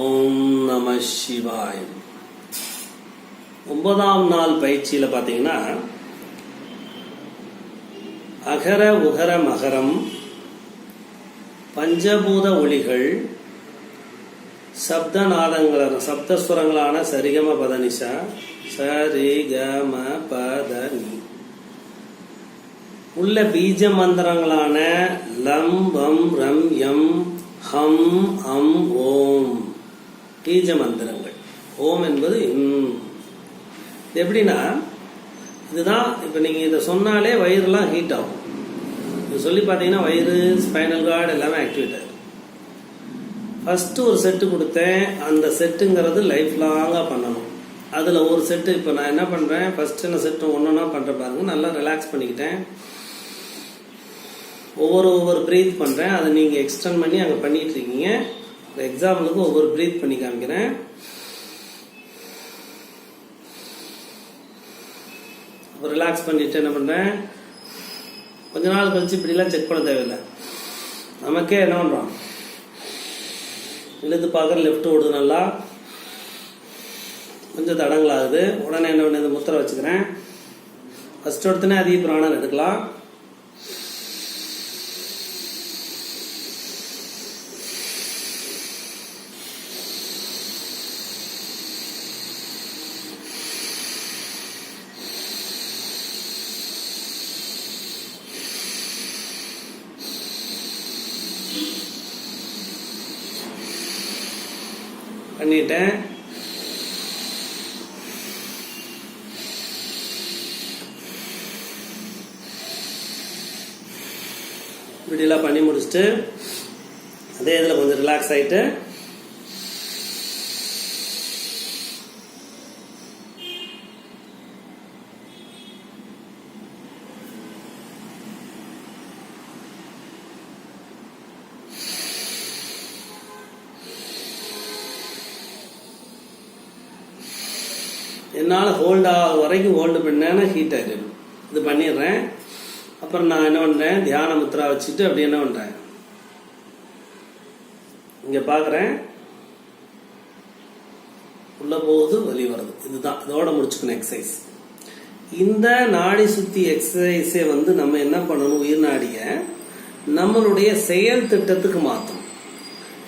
ஓம் நம சிவாய். ஒன்பதாம் நாள் பயிற்சியில் பார்த்தீங்கன்னா அகர உகர மகரம் பஞ்சபூத ஒளிகள் சப்தநாதங்கள சப்தஸ்வரங்களான சரிகம பதனிசா சரிகம பதனி. உள்ள பீஜ மந்திரங்களான லம் பம் ரம் யம் ஹம் அம் ஓம். பீஜ மந்திரங்கள் ஓம் என்பது எப்படின்னா இதுதான் இப்போ நீங்கள் இதை சொன்னாலே வயிறுலாம் ஹீட் ஆகும். இது சொல்லி பார்த்தீங்கன்னா வயிறு ஸ்பைனல் கார்டு எல்லாமே ஆக்டிவேட் ஆகும் ஃபஸ்ட்டு ஒரு செட்டு கொடுத்தேன் அந்த செட்டுங்கிறது லைஃப் லாங்காக பண்ணணும். அதில் ஒரு செட்டு இப்போ நான் என்ன பண்ணுறேன் ஃபஸ்ட்டு என்ன செட்டு ஒன்று ஒன்றா பண்ணுற பாருங்க நல்லா ரிலாக்ஸ் பண்ணிக்கிட்டேன். ஒவ்வொரு ஒவ்வொரு ப்ரீத் பண்ணுறேன் அதை நீங்கள் எக்ஸ்டெண்ட் பண்ணி அங்கே பண்ணிகிட்டு இருக்கீங்க. எக்ஸாம்பிளுக்கு ஒவ்வொரு ப்ரீத் பண்ணி காமிக்கிறேன். ரிலாக்ஸ் பண்ணிட்டு என்ன பண்ணுறேன் கொஞ்ச நாள் கழிச்சு இப்படிலாம் செக் பண்ண தேவையில்லை. நமக்கே என்ன பண்ணுறோம் இழுத்து பார்க்குற லெஃப்ட் ஓடுது நல்லா. கொஞ்சம் தடங்களாகுது. உடனே என்ன பண்ணி முத்திரை வச்சுக்கிறேன். ஃபஸ்ட் எடுத்தனே அதிக பிராணம் எடுக்கலாம். பண்ணிட்டேன். இப்படிலாம் பண்ணி முடிச்சுட்டு அதே இதில் கொஞ்சம் ரிலாக்ஸ் ஆகிட்டு என்னால் ஹோல்ட் ஆகிற வரைக்கும் ஹோல்டு பண்ணேன்னா ஹீட் ஆகிடும் இது பண்ணிடுறேன். அப்புறம் நான் என்ன பண்ணுறேன் தியான முத்ரா வச்சுட்டு அப்படி என்ன பண்ணுறேன் இங்கே பார்க்குறேன் உள்ள போகுது வெளியே வருது. இதுதான். இதோட முடிச்சுக்கணும் எக்ஸசைஸ் இந்த நாடி சுத்தி எக்ஸசைஸை வந்து நம்ம என்ன பண்ணணும்? உயிர் நாடிய நம்மளுடைய செயல் திட்டத்துக்கு மாற்றணும்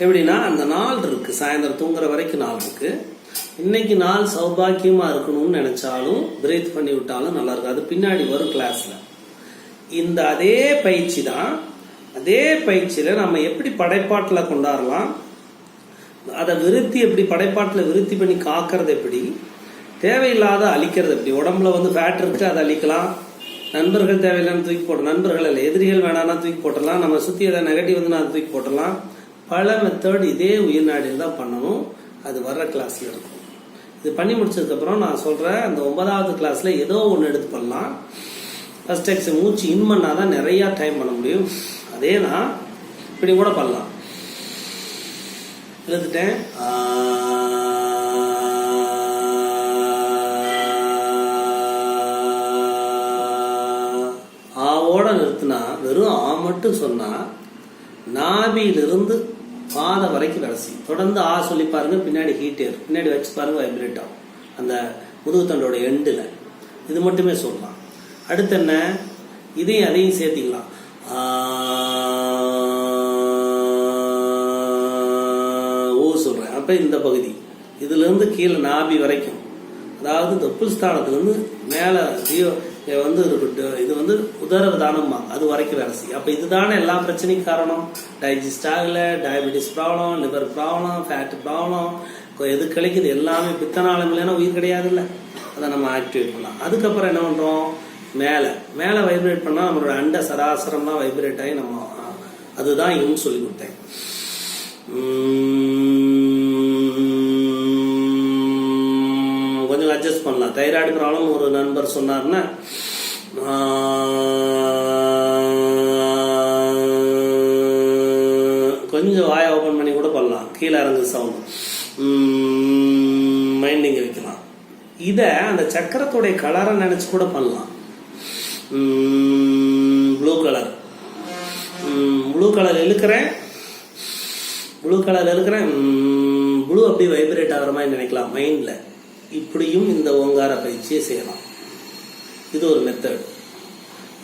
எப்படின்னா அந்த நாள் இருக்கு. சாயந்தரம் தூங்குற வரைக்கும் நாள் இருக்குது இன்னைக்கு நாள் சௌபாக்கியமாக இருக்கணும்னு நினைச்சாலும் பிரேத் பண்ணி விட்டாலும் நல்லா இருக்கும் அது பின்னாடி வரும் கிளாஸ்ல இந்த அதே பயிற்சி தான் அதே பயிற்சியில நம்ம எப்படி படைப்பாட்டில் கொண்டாடலாம் அதை விருத்தி எப்படி படைப்பாட்டில் விருத்தி பண்ணி காக்கிறது எப்படி தேவையில்லாத அழிக்கிறது எப்படி உடம்புல வந்து ஃபேட் இருக்கு அதை அழிக்கலாம். நண்பர்கள் தேவையில்லாமல் தூக்கி போடணும் நண்பர்கள் இல்லை எதிரிகள் வேணாம்னா தூக்கி போட்டுடலாம். நம்ம சுற்றி எதாவது நெகட்டிவ் வந்து நான் தூக்கி போட்டலாம் பல மெத்தட் இதே உயிர்நாடியில் தான் பண்ணணும். அது வர்ற கிளாஸில் இருக்கும் இது பண்ணி முடிச்சதுக்கப்புறம் நான் சொல்கிறேன் அந்த ஒன்பதாவது கிளாஸில் ஏதோ ஒன்று எடுத்து பண்ணலாம் ஃபஸ்ட் எக்ஸ் மூச்சு இன் பண்ணால் தான் நிறையா டைம் பண்ண முடியும் அதே நான் இப்படி கூட பண்ணலாம் எழுத்துட்டேன் ஆவோட நிறுத்தினா வெறும் ஆ மட்டும் சொன்னால் நாபியிலிருந்து மாதம் வரைக்கும் கடைசி தொடர்ந்து ஆ சொல்லி பாருங்க பின்னாடி ஹீட் ஏறும். பின்னாடி வச்சு பாருங்க வைப்ரேட் ஆகும். அந்த முதுகுத்தண்டோட எண்டில் இது மட்டுமே சொல்லலாம். அடுத்து என்ன? இதையும் அதையும் சேர்த்திக்கலாம். ஓ ஊ சொல்றேன். அப்ப இந்த பகுதி. இதுல இருந்து கீழே நாபி வரைக்கும். அதாவது தொப்புள் ஸ்தானத்துலேருந்து மேலே ஜீவ வந்து இது வந்து உதர தானம்மா. அது வரைக்கும் வேலை செய்யும். அப்போ இதுதானே எல்லா பிரச்சனைக்கும் காரணம்? டைஜஸ்ட் ஆகலை diabetes problem liver problem fat problem எது கிடைக்குது எல்லாமே பித்தனாலும் இல்லைன்னா உயிர் கிடையாதுல்ல. அதை நம்ம ஆக்டிவேட் பண்ணலாம். அதுக்கப்புறம் என்ன பண்ணுறோம் மேலே. மேலே வைப்ரேட் பண்ணால் நம்மளோட அண்ட சராசரம்லாம் வைப்ரேட் ஆகி நம்ம அதுதான் இவங்க சொல்லி கொடுத்தேன் தைராய்டு ப்ராப்ளம் ஒரு நண்பர் சொன்னார்னா கொஞ்சம் வாயை ஓப்பன் பண்ணி கூட பண்ணலாம். கீழே இறங்கு சவுண்ட் மைண்டிங் வைக்கலாம். இதை அந்த சக்கரத்துடைய கலரை நினைச்சு கூட பண்ணலாம். ப்ளூ கலர் ப்ளூ கலர் இழுக்கிறேன். ப்ளூ கலர் இருக்கிறேன் ப்ளூ அப்படியே வைப்ரேட் ஆகிற மாதிரி நினைக்கலாம் மைண்டில் இப்படியும் இந்த ஓங்கார பயிற்சியை செய்யலாம். இது ஒரு மெத்தட்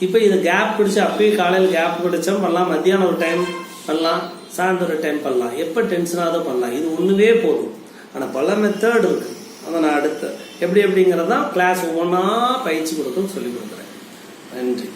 இப்போ இது கேப் பிடிச்சி அப்பயும் காலையில் கேப் பிடிச்சா பண்ணலாம் மத்தியானம் ஒரு டைம் பண்ணலாம் சாயந்தரம் ஒரு டைம் பண்ணலாம். எப்போ டென்ஷனாக பண்ணலாம். இது ஒன்றுவே போதும். ஆனால் பல மெத்தட் இருக்கு. அதை நான் அடுத்த எப்படி எப்படிங்கிறதான் கிளாஸ் ஒவ்வொன்றா பயிற்சி கொடுக்கணும்னு சொல்லி கொடுக்குறேன். நன்றி.